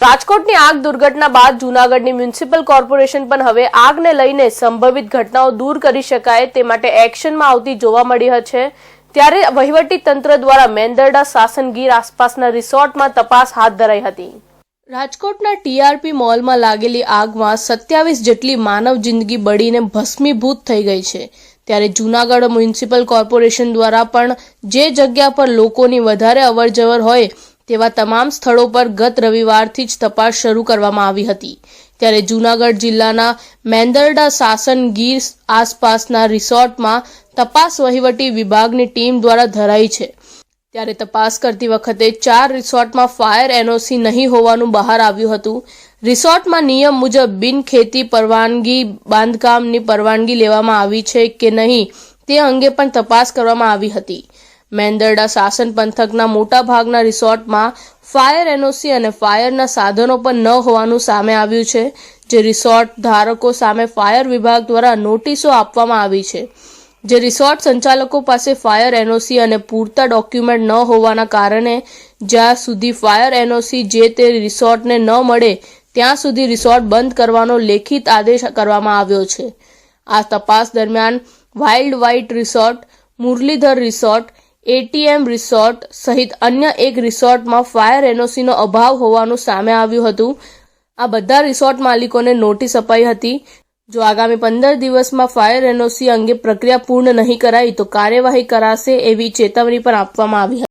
રાજકોટની આગ દુર્ઘટના બાદ જૂનાગઢની મ્યુનિસિપલ કોર્પોરેશન પણ હવે આગને લઈને સંભવિત ઘટનાઓ દૂર કરી શકાય તે માટે એક્શનમાં આવતી જોવા મળી છે ત્યારે વહીવટી તંત્ર દ્વારા મેંદરડા સાસનગીર આસપાસના રિસોર્ટમાં તપાસ હાથ ધરાઈ હતી. રાજકોટના ટીઆરપી મોલમાં લાગેલી આગમાં સત્યાવીસ જેટલી માનવ જિંદગી બળીને ભસ્મીભૂત થઈ ગઈ છે. ત્યારે જૂનાગઢ મ્યુનિસિપલ કોર્પોરેશન દ્વારા પણ જે જગ્યા પર લોકોની વધારે અવરજવર હોય તેવા તમામ સ્થળો પર ગત રવિવારથી જ તપાસ શરૂ કરવામાં આવી હતી. ત્યારે જૂનાગઢ જિલ્લાના મેંદરડા સાસન ગીર આસપાસના રિસોર્ટમાં તપાસ વહીવટી વિભાગની ટીમ દ્વારા ધરાઈ છે. ત્યારે તપાસ કરતી વખતે ચાર રિસોર્ટમાં ફાયર એનઓસી નહીં હોવાનું બહાર આવ્યું હતું. રિસોર્ટમાં નિયમ મુજબ બિન ખેતી પરવાનગી, બાંધકામની પરવાનગી લેવામાં આવી છે કે નહીં તે અંગે પણ તપાસ કરવામાં આવી હતી. મેંદરડા શાસન પંથકના મોટા ભાગના રિસોર્ટમાં ફાયર એનઓસી અને ફાયરના સાધનો પણ ન હોવાનું સામે આવ્યું છે, જે રિસોર્ટ ધારકો સામે ફાયર વિભાગ દ્વારા નોટિસો આપવામાં આવી છે. જે રિસોર્ટ સંચાલકો પાસે ફાયર એનઓસી અને પૂરતા ડોક્યુમેન્ટ ન હોવાના કારણે જ્યાં સુધી ફાયર એનઓસી જે તે રિસોર્ટને ન મળે, ત્યાં સુધી રિસોર્ટ બંધ કરવાનો લેખિત આદેશ કરવામાં આવ્યો છે. આ તપાસ દરમિયાન wild white resort, Muralidhar resort ATM resort સહિત અન્ય એક રિસોર્ટમાં ફાયર એનઓસીનો અભાવ હોવાનું સામે આવ્યું હતું. આ બધા રિસોર્ટ માલિકોને નોટિસ અપાઈ હતી. જો આગામી પંદર દિવસમાં ફાયર એનઓસી અંગે પ્રક્રિયા પૂર્ણ નહીં કરાઈ તો કાર્યવાહી કરાશે એવી ચેતવણી પણ આપવામાં આવી હતી.